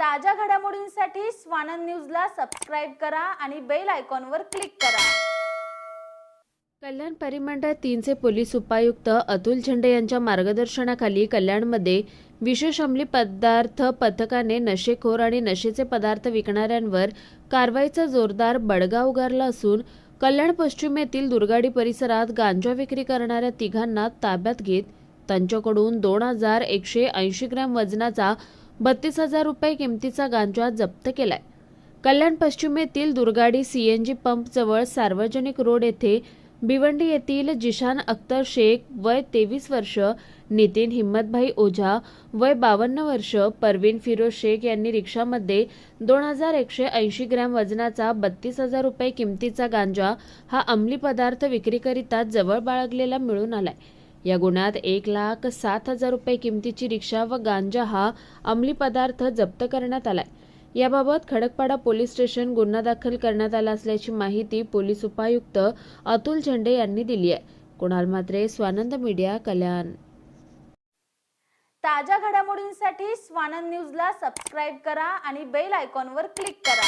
ताज्या घडामोडींसाठी स्वानंद न्यूजला सबस्क्राईब करा आणि बेल आयकॉनवर क्लिक करा. कल्याण परिमंडळ तीनचे पोलीस उपायुक्त अतुल झेंडे यांच्या मार्गदर्शनाखाली कल्याणमध्ये विशेष अंमली पदार्थ पथकाने नशेखोर आणि नशेचे पदार्थ विकणाऱ्यांवर कारवाईचा जोरदार बडगा उगारला असून कल्याण पश्चिमेतील दुर्गाडी परिसरात गांजा विक्री करणाऱ्या तिघांना ताब्यात घेत त्यांच्याकडून दोन हजार एकशे ऐंशी ग्रॅम वजनाचा बत्तीस हजार रुपये किमतीचा गांजा जप्त केलाय. कल्याण पश्चिमेतील दुर्गाडी सीएनजी पंप जवळ सार्वजनिक रोड येथे भिवंडी येथील जिशान अख्तर शेख वय तेवीस वर्ष नितीन हिम्मतभाई ओझा वय बावन्न वर्ष परवीन फिरोज शेख यांनी रिक्षामध्ये दोन हजार एकशे ऐंशी ग्रॅम वजनाचा बत्तीस हजार रुपये किमतीचा गांजा हा अंमली पदार्थ विक्रीकरिता जवळ बाळगलेला मिळून आलाय. या गुन्ह्यात एक लाख सात हजार रुपये किमतीची रिक्षा व गांजा हा अंमली पदार्थ जप्त करण्यात आलाय. याबाबत खडकपाडा पोलीस स्टेशन गुन्हा दाखल करण्यात आला असल्याची माहिती पोलीस उपायुक्त अतुल झेंडे यांनी दिली आहे. कुणाल म्हात्रे स्वानंद मीडिया कल्याण. ताज्या घडामोडींसाठी स्वानंद न्यूजला सबस्क्राईब करा आणि बेल आयकॉनवर क्लिक करा.